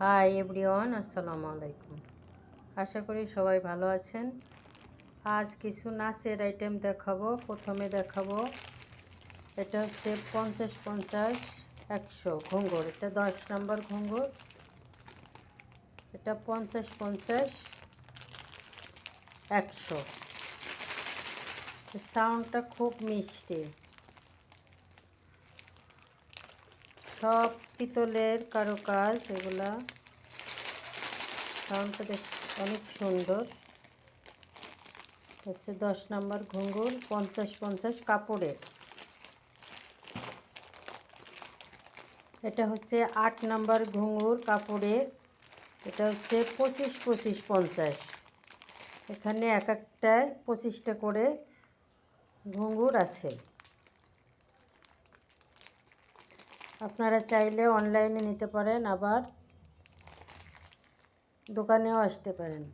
Hi everyone আসসালামু আলাইকুম আশা করি সবাই ভালো আছেন। আজ কিছু নাচের আইটেম দেখাবো। প্রথমে দেখাবো, এটা হচ্ছে পঞ্চাশ পঞ্চাশ একশো ঘুঙ্গুর। এটা দশ নম্বর ঘুঙ্গুর। এটা পঞ্চাশ পঞ্চাশ একশো। সাউন্ডটা খুব মিষ্টি। সব পিতলের কারুকাজ, এগুলা সাউন্ডটা দেখ, অনেক সুন্দর। হচ্ছে দশ নম্বর ঘুঙ্গুর, পঞ্চাশ পঞ্চাশ কাপড়ের। এটা হচ্ছে আট নাম্বার ঘুঙুর কাপড়ের, এটা হচ্ছে পঁচিশ পঁচিশ পঞ্চাশ। এখানে এক একটায় পঁচিশটা করে ঘুঙুর আছে। আপনারা চাইলে অনলাইনে নিতে পারেন, আবার দোকানেও আসতে পারেন।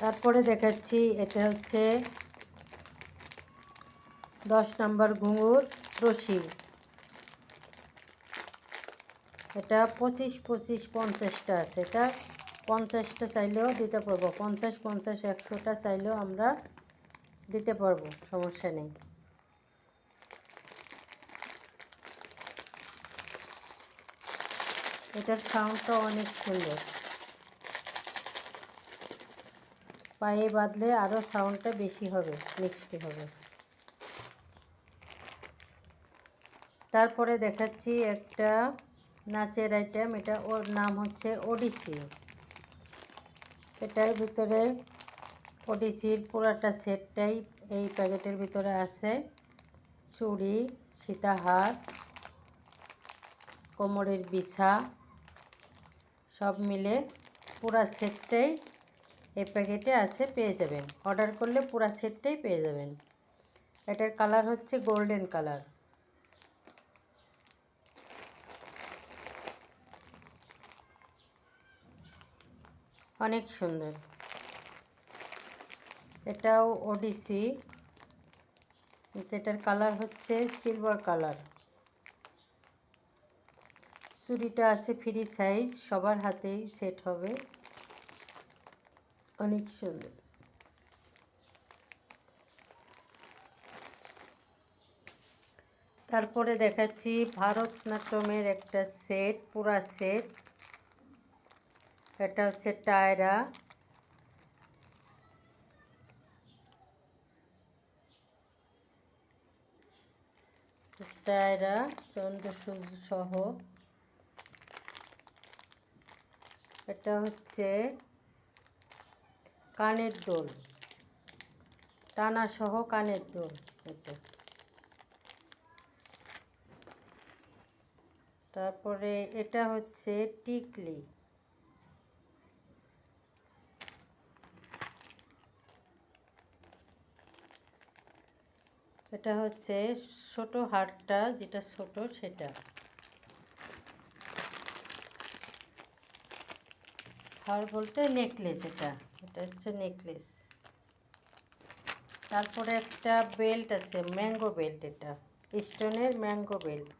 তারপরে দেখাচ্ছি, এটা হচ্ছে দশ নম্বর ঘুঙুর রশি এটা পঁচিশ পঁচিশ পঞ্চাশটা আছে, এটা পঞ্চাশটা চাইলেও দিতে পারব। পঞ্চাশ পঞ্চাশ, একশোটা চাইলেও আমরা দিতে পারব, সমস্যা নেই। এটার সাউন্ডটা অনেক সুন্দর। পায়ে বাঁধলে আরও সাউন্ডটা বেশি হবে, মিষ্টি হবে। তারপরে দেখাচ্ছি একটা নাচের আইটেম এটা ওর নাম হচ্ছে ওডিসি এটার ভিতরে ওডিসির পুরাটা সেটটাই এই প্যাকেটের ভিতরে আছে। চুড়ি, সীতাহার, কোমরের বিছা, সব মিলে পুরা সেটটাই এই প্যাকেটে আছে, পেয়ে যাবেন। অর্ডার করলে পুরা সেটটাই পেয়ে যাবেন। এটার কালার হচ্ছে গোল্ডেন কালার। অনেক সুন্দর। এটাও ওডিসি। এটার কালার হচ্ছে সিলভার কালার। চুড়িটা আছে ফ্রি সাইজ, সবার হাতেই সেট হবে। অনেক সুন্দর। তারপরে দেখাচ্ছি ভারতনাট্যমের একটা সেট, পুরা সেট। এটা হচ্ছে টায়রা। টায়রা, চন্দ্রসূর্য সহ। এটা হচ্ছে কানের দোল। টানা সহ কানের দোল এটা। তারপরে এটা হচ্ছে টিকলি। এটা হচ্ছে ছোট হারটা যেটা ছোট সেটা। হার বলতে নেকলেস এটা এটা হচ্ছে নেকলেস তারপরে একটা বেল্ট আছে ম্যাঙ্গো বেল্ট এটা স্টোনের ম্যাঙ্গো বেল্ট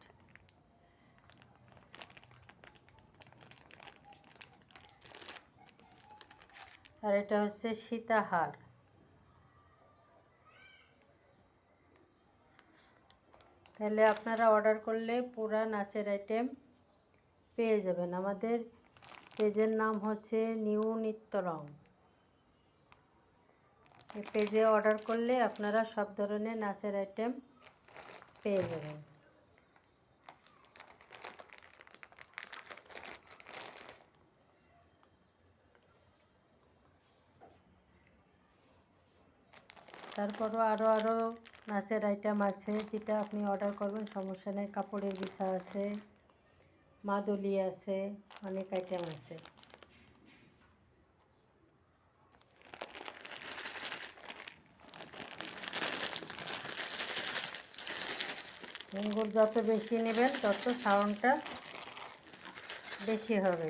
আর এটা হচ্ছে সীতাহার। তাহলে আপনারা অর্ডার করলে পুরা নাচের আইটেম পেয়ে যাবেন। আমাদের পেজের নাম হচ্ছে নিউ নিত্য রং এই পেজে অর্ডার করলে আপনারা সব ধরনের নাচের আইটেম পেয়ে যাবেন। তারপরও আরও আরও নাচের আইটেম আছে, যেটা আপনি অর্ডার করবেন, সমস্যা নেই। কাপড়ের বিছা আছে, মাদুলি আছে, অনেক আইটেম আছে। ঘুঙ্গুর যত বেশি নেবেন, তত সাউন্ডটা বেশি হবে।